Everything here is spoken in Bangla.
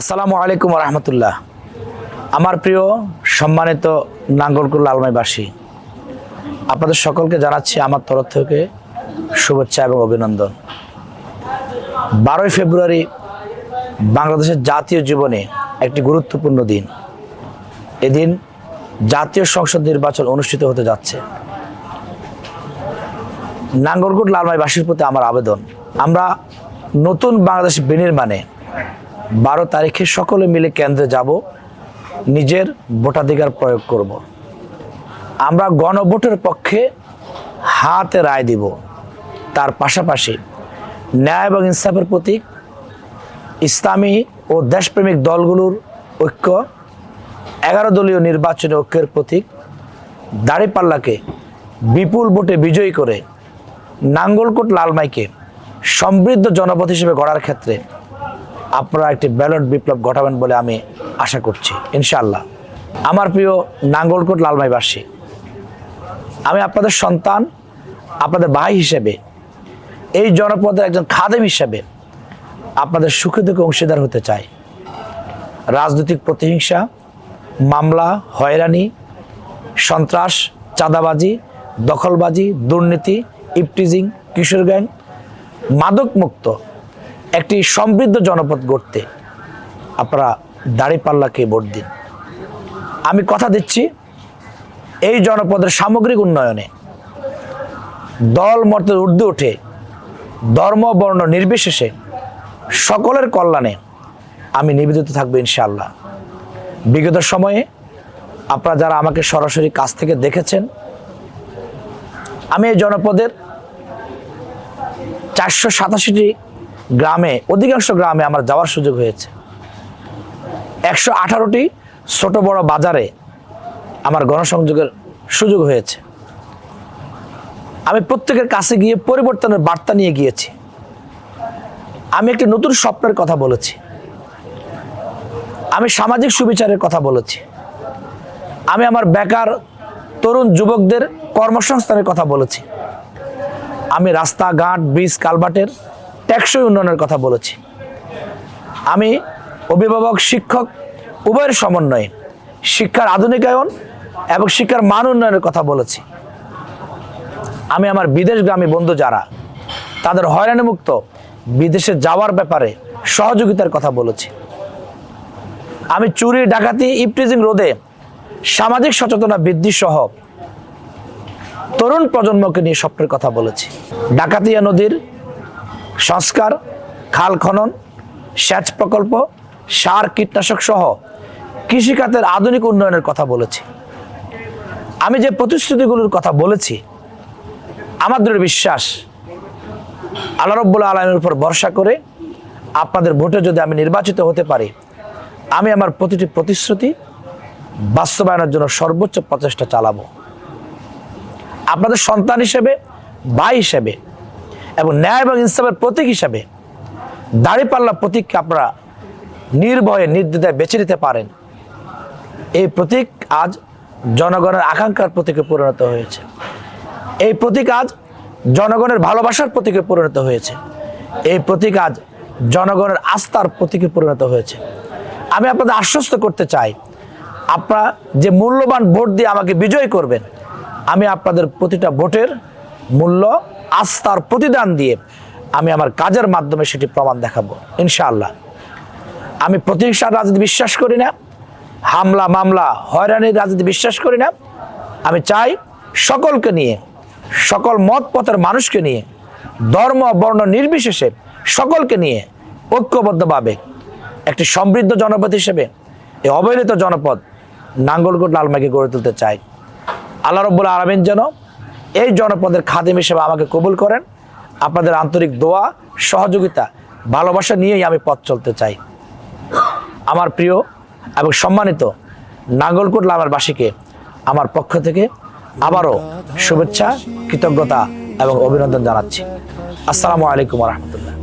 আসসালামু আলাইকুম রহমতুল্লাহ আমার প্রিয় সম্মানিত নাঙ্গলকুর লালমাইবাসী, আপনাদের সকলকে জানাচ্ছি আমার তরফ থেকে শুভেচ্ছা এবং অভিনন্দন। বারোই ফেব্রুয়ারি বাংলাদেশের জাতীয় জীবনে একটি গুরুত্বপূর্ণ দিন। এদিন জাতীয় সংসদ নির্বাচন অনুষ্ঠিত হতে যাচ্ছে। নাঙ্গলকোট লালমাইবাসীর প্রতি আমার আবেদন, আমরা নতুন বাংলাদেশ বিনির্মাণে বারো তারিখে সকলে মিলে কেন্দ্রে যাব, নিজের ভোটাধিকার প্রয়োগ করব। আমরা গণভোটের পক্ষে হাতে রায় দিব তার পাশাপাশি ন্যায় এবং ইনসাফের প্রতীক ইসলামী ও দেশপ্রেমিক দলগুলোর ঐক্য, এগারো দলীয় নির্বাচনী ঐক্যের প্রতীক দাড়িপাল্লাকে বিপুল ভোটে বিজয়ী করে নাঙ্গলকোট লালমাইকে সমৃদ্ধ জনপদ হিসেবে গড়ার ক্ষেত্রে আপনারা একটি ব্যালট বিপ্লব ঘটাবেন বলে আমি আশা করছি, ইনশাআল্লাহ। আমার প্রিয় নাঙ্গলকোট লালমাইবাসী আমি আপনাদের সন্তান, আপনাদের ভাই হিসেবে, এই জনপদের একজন খাদেম হিসেবে আপনাদের সুখে দুঃখে অংশীদার হতে চাই। রাজনৈতিক প্রতিহিংসা, মামলা, হয়রানি, সন্ত্রাস, চাঁদাবাজি, দখলবাজি, দুর্নীতি, ইপটিজিং, কিশোর গ্যাং মাদক মুক্ত একটি সমৃদ্ধ জনপদ গড়তে আপনারা দাড়িপাল্লাকে ভোট দিন। আমি কথা দিচ্ছি এই জনপদের সামগ্রিক উন্নয়নে। দল মতের ঊর্ধ্বে উঠে, ধর্ম, বর্ণ নির্বিশেষে সকলের কল্যাণে আমি নিবেদিত থাকব ইনশাআল্লাহ। বিগত সময়ে আপনারা যারা আমাকে সরাসরি কাছ থেকে দেখেছেন, আমি এই জনপদের চারশো সাতাশিটি গ্রামে, অধিকাংশ গ্রামে আমার যাওয়ার সুযোগ হয়েছে। একশো আঠারোটি ছোট বড় বাজারে আমার গণসংযোগের সুযোগ হয়েছে। আমি প্রত্যেকের কাছে গিয়ে পরিবর্তনের বার্তা নিয়ে গিয়েছি। আমি একটি নতুন স্বপ্নের কথা বলেছি। আমি সামাজিক সুবিচারের কথা বলেছি। আমি আমার বেকার তরুণ যুবকদের কর্মসংস্থানের কথা বলেছি। আমি রাস্তাঘাট, ব্রিজ কালভার্টের টেকসই উন্নয়নের কথা বলেছি। আমি অভিভাবক, শিক্ষক, উভয়ের সমন্বয়ে শিক্ষার আধুনিকায়ন এবং শিক্ষার মান উন্নয়নের কথা বলেছি। আমি আমার বিদেশগামী বন্ধু যারা, তাদের হয়রানিমুক্ত বিদেশে যাওয়ার ব্যাপারে সহযোগিতার কথা বলেছি। আমি চুরি, ডাকাতি, ইপটিজিং রোধে সামাজিক সচেতনা বৃদ্ধি সহ তরুণ প্রজন্মকে নিয়ে স্বপ্নের কথা বলেছি। ডাকাতিয়া নদীর সংস্কার, খাল খনন, সেচ প্রকল্প, সার, কীটনাশক সহ কৃষিখাতের আধুনিক উন্নয়নের কথা বলেছি। আমি যে প্রতিশ্রুতিগুলোর কথা বলেছি আমাদের বিশ্বাস, আল্লাহ রব্বুল আলমের উপর ভরসা করে আপনাদের ভোটে যদি আমি নির্বাচিত হতে পারি, আমি আমার প্রতিটি প্রতিশ্রুতি বাস্তবায়নের জন্য সর্বোচ্চ প্রচেষ্টা চালাবো। আপনাদের সন্তান হিসেবে, ভাই হিসেবে এবং ন্যায় এবং ইনসাফের প্রতীক হিসেবে দাড়িপাল্লা প্রতীককে আপনারা নির্ভয়ে, নির্দ্বিধায় বেছে নিতে পারেন। এই প্রতীক আজ জনগণের আকাঙ্ক্ষার প্রতীকে পরিণত হয়েছে। এই প্রতীক আজ জনগণের ভালোবাসার প্রতীকে পরিণত হয়েছে। এই প্রতীক আজ জনগণের আস্থার প্রতীকে পরিণত হয়েছে। আমি আপনাদের আশ্বস্ত করতে চাই, আপনারা যে মূল্যবান ভোট দিয়ে আমাকে বিজয় করবেন, আমি আপনাদের প্রতিটা ভোটের মূল্য, আস্থার প্রতিদান দিয়ে আমি আমার কাজের মাধ্যমে সেটি প্রমাণ দেখাবো, ইনশাআল্লাহ। আমি প্রতিহিংসার রাজনীতি বিশ্বাস করি না, হামলা, মামলা, হয়রানির রাজনীতি বিশ্বাস করি না। আমি চাই সকলকে নিয়ে, সকল মত পথের মানুষকে নিয়ে, ধর্ম, বর্ণ নির্বিশেষে সকলকে নিয়ে ঐক্যবদ্ধভাবে একটি সমৃদ্ধ জনপদ হিসেবে এই অবহেলিত জনপদ নাঙ্গলকোট লালমাকে গড়ে তুলতে চাই। আল্লাহ রব্বুল আলমিন যেন এই জনপদের খাদিম হিসেবে আমাকে কবুল করেন। আপনাদের আন্তরিক দোয়া, সহযোগিতা, ভালোবাসা নিয়েই আমি পথ চলতে চাই। আমার প্রিয় এবং সম্মানিত নাঙ্গলকোট লামারবাসীকে আমার পক্ষ থেকে আবারও শুভেচ্ছা, কৃতজ্ঞতা এবং অভিনন্দন জানাচ্ছি। আসসালামু আলাইকুম রহমতুল্লাহ।